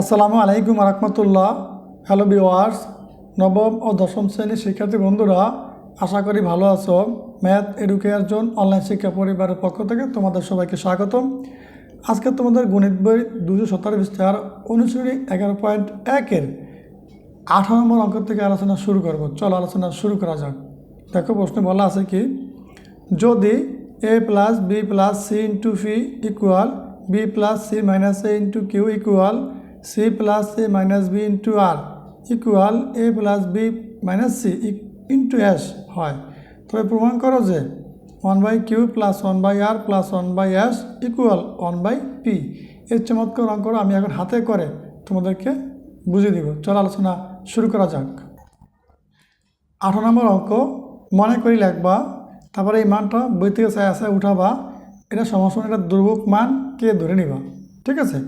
আসসালামু আলাইকুম রহমতুল্লাহ। হ্যালো বিওয়ার্স নবম ও দশম শ্রেণির শিক্ষার্থী বন্ধুরা, আশা করি ভালো আছো। ম্যাথ এডুকেশন অনলাইন শিক্ষা পরিবারের পক্ষ থেকে তোমাদের সবাইকে স্বাগতম। আজকে তোমাদের গণিত বই দুশো সতেরো পৃষ্ঠার অনুসরণী এগারো পয়েন্ট একের আঠারো নম্বর অঙ্ক থেকে আলোচনা শুরু করব। চলো আলোচনা শুরু করা যাক। দেখো, প্রশ্নে বলা আছে কি, যদি a plus b plus c into phi equal, b plus c minus a into q equal c plus a minus b into r equal a plus b minus c into s হয়। তবে প্রমাণ করো যে one by q plus one by r plus one by s equal one by p এর চমৎকার অঙ্ক আমি এখন হাতে করে তোমাদেরকে বুঝিয়ে দিব। চলো আলোচনা শুরু করা যাক। আঠারো নম্বর অঙ্ক, মনে করি লিখবা, তারপরে এই মানটা বই থেকে আসে উঠাবা, এটা সমস্যা একটা দুর্ভোগ মান, কে ধরে নিবা? ঠিক আছে?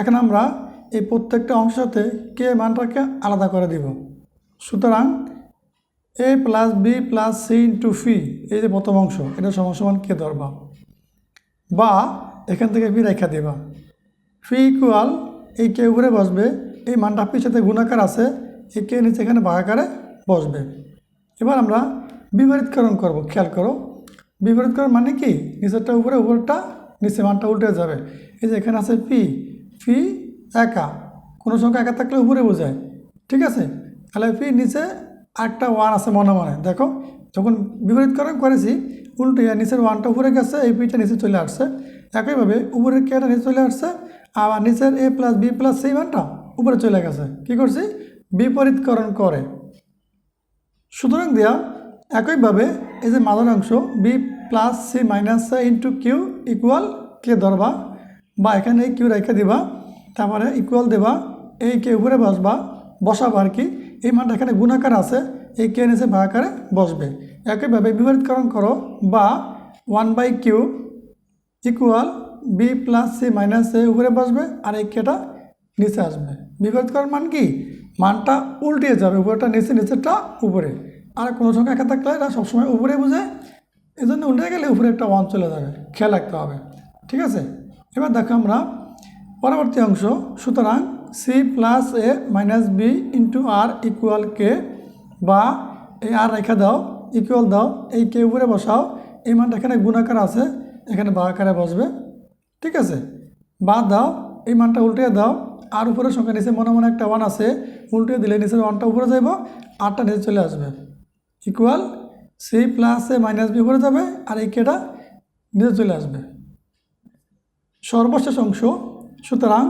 এখন আমরা এই প্রত্যেকটা অংশতে কে মানটাকে আলাদা করে দিব। সুতরাং a plus b plus c into phi এই যে প্রথম অংশ, এটা সমস্যা মান কে ধরবা। বা এখান থেকে বি রেখা দেবা। ফি ইকুয়াল এই কে উপরে বসবে, এই মানটা পিছাতে গুণাকার আছে, এই কে নিচে এখানে ভাগাকারে বসবে। এবার আমরা বিপরীতকরণ করব, খেয়াল করো। বিপরীতকরণ মানে কি? নিচেরটা উপরে, উপরটা, নিচে মানটা উল্টে যাবে। এই যে এখানে আছে পি ফি একা। কোনো সংখ্যা একা থাকলে উপরে বোঝায়। ঠিক আছে? তাহলে পি নিচে আরেকটা ওয়ান আছে মনে মনে। দেখো, যখন বিপরীতকরণ করেছি, উল্টে নিচের ওয়ানটা উপরে গেছে, এই পিটা নিচে চলে আসছে। একইভাবে উপরের কেটা নিচে চলে আসছে, আবার নিচের a plus b plus c মানটা উপরে চলে গেছে। কী করছি? বিপরীতকরণ করে। সুতরাং দেওয়া একইভাবে এই যে মাদার অংশ, b plus c minus into q equal k ধরবা? বা এখানে কিউ রেখে দিবা। তারপরে ইকুয়াল দেবা, এই কে উপরে বসবা, বসাবা আর কি। এই মানটা এখানে গুণাকার আছে, এই কে নিচে ভাগাকারে বসবে। একইভাবে বিপরীতকরণ করো, বা one by q equal b plus c minus a উপরে বসবে আর এই কেটা নিচে আসবে। বিপরীতকরণ মান কি? মানটা উল্টিয়ে যাবে, উপরটা নিচে, নিচেরটা উপরে। আর কোনো সংখ্যা একা থাকলে এটা সবসময় উপরে বোঝায় এই জন্য উল্টে গেলে উপরে একটা ওয়ান চলে যাবে। খেয়াল রাখতে হবে। ঠিক আছে? এবার দেখো আমরা পরবর্তী অংশ, সুতরাং c plus a minus b into r equal k বা এই আর রেখা দাও ইকুয়াল দাও, এই কে উপরে বসাও, এই মানটা এখানে গুণাকার আছে, এখানে বাঘাকারে বসবে, ঠিক আছে? বাদ দাও, এই মানটা উল্টে দাও আর উপরে সংখ্যা নিচে মনে মনে একটা ওয়ান আছে, উল্টে দিলে নিচের ওয়ানটা উপরে যাইব আটটা নিচে চলে আসবে। Equal c plus a minus b উপরে যাবে, আর এই কেটা নিচে চলে আসবে। সর্বশেষ অংশ সুতরাং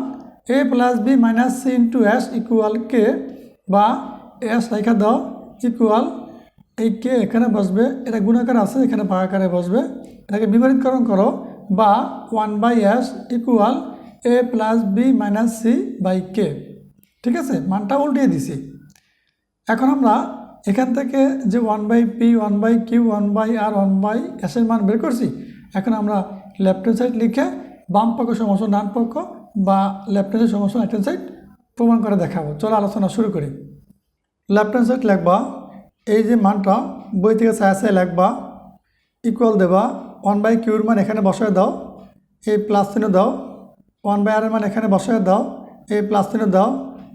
a plus b minus c into s equal k বা এস রেখা দাও ইকুয়াল এই কে এখানে বসবে, এটা গুণাকার আছে, এখানে ভাগাকারে বসবে। এটাকে বিপরীতকরণ করো বা one by s equal a plus b minus c by k ঠিক আছে? মানটা উল্টিয়ে দিছি। এখন আমরা এখান থেকে যে one by p one by q one by r one by এসের মান বের করছি, এখন আমরা লেফট হ্যান্ড সাইড লিখে বাম পক্ষ সমস্ত ডান পক্ষ বা লেফট হ্যান্ড সমস্যা রাইট হ্যান্ড সাইড প্রমাণ করে দেখাবো। চলো আলোচনা শুরু করি। লেফট হ্যান্ড সাইড লিখবা, এই যে মানটা, বই থেকে চায় চায় লিখবা ইকুয়াল দেবা ওয়ান বাই কিউর মান এখানে বসায় দাও, এই প্লাস চিহ্ন দাও ওয়ান বাই আরের মান এখানে বসায় দাও, এই প্লাস চিহ্ন দাও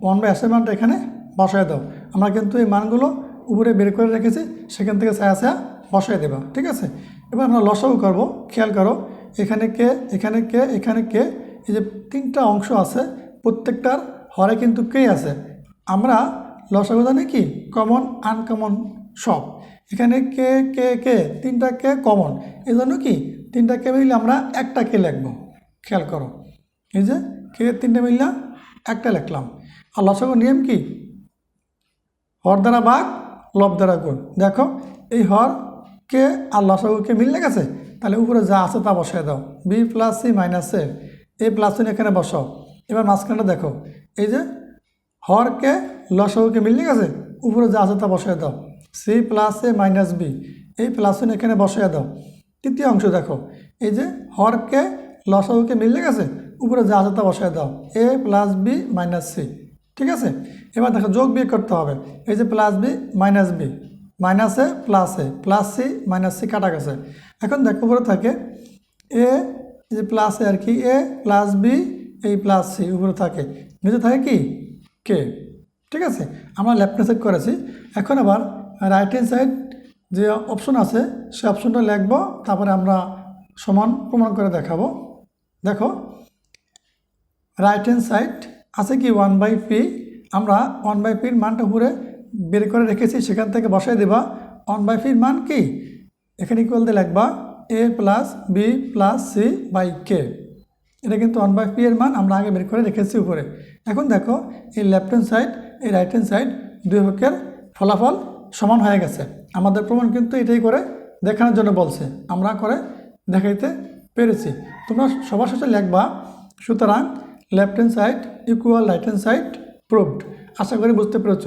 ওয়ান বাই এসের মানটা এখানে বসায় দাও। আমরা কিন্তু এই মানগুলো উপরে বের করে রেখেছি, সেখান থেকে ছায়া ছায়া বসায় দেবা, ঠিক আছে? এবার আমরা লসাগু করব, খেয়াল করো, এখানে কে এখানে কে এখানে কে এই যে তিনটা অংশ আছে, প্রত্যেকটার হরে কিন্তু কে আছে? আমরা লসাগু জানি কি? কমন আনকমন সব। এখানে কে কে কে? তিনটা কে কমন এই জন্য কি? তিনটা কে মিললে আমরা একটা কে লিখব। খেয়াল করো। এই যে কে তিনটে মিললাম একটা লিখলাম। আর লসাগু নিয়ম কি? হর দ্বারা বাঘ লব দ্বারা গুণ। দেখো, এই হর কে আর লসাগুকে মিললে গেছে? তাহলে উপরে যা আছে তা বসায় দাও। B plus c minus a এই প্লাস চিহ্ন এখানে বসাও। এবার মাঝখানটা দেখো। এই যে হরকে লসাগুকে মিললে গেছে উপরে যা আছে তা বসায় দাও। C plus a minus b এই প্লাস চিহ্ন এখানে বসায় দাও। তৃতীয় অংশ দেখো। এই যে হরকে লসাগুকে মিললে গেছে উপরে যা আছে তা বসায় দাও। A plus b minus c ঠিক আছে? এবার দেখো, যোগ বিয়োগ করতে হবে। এই যে plus b minus b minus a plus a plus c minus c কাটা গেছে। এখন দেখো, উপরে থাকে এ যে প্লাস আর কি এ প্লাস বি এই প্লাস সি উপরে থাকে। নিচে থাকে কি? কে ঠিক আছে? আমরা লেফট সাইড করেছি। এখন আবার রাইট হ্যান্ড সাইড যে অপশন আছে, সে অপশনটা লিখব, তারপরে আমরা সমান প্রমাণ করে দেখাবো। দেখো রাইট হ্যান্ড সাইড আছে কি? ওয়ান বাই পি আমরা ওয়ান বাই পির মানটা উপরে বের করে রেখেছি, সেখান থেকে বসাই দেবা। ওয়ান বাই পির মান কি? এখানে ইকুয়াল দিয়ে লিখবা। A plus b plus c by k এটা কিন্তু ওয়ান বাই পি এর মান আমরা আগে বের করে রেখেছি উপরে। এখন দেখো, এই লেফট হ্যান্ড সাইড এই রাইট হ্যান্ড সাইড দুই পক্ষের ফলাফল সমান হয়ে গেছে। আমাদের প্রমাণ কিন্তু এটাই করে দেখানোর জন্য বলছে। আমরা করে দেখাইতে পেরেছি। তোমরা সবার শেষে লিখবা, সুতরাং left hand side equal right hand side proved আশা করি বুঝতে পেরেছ।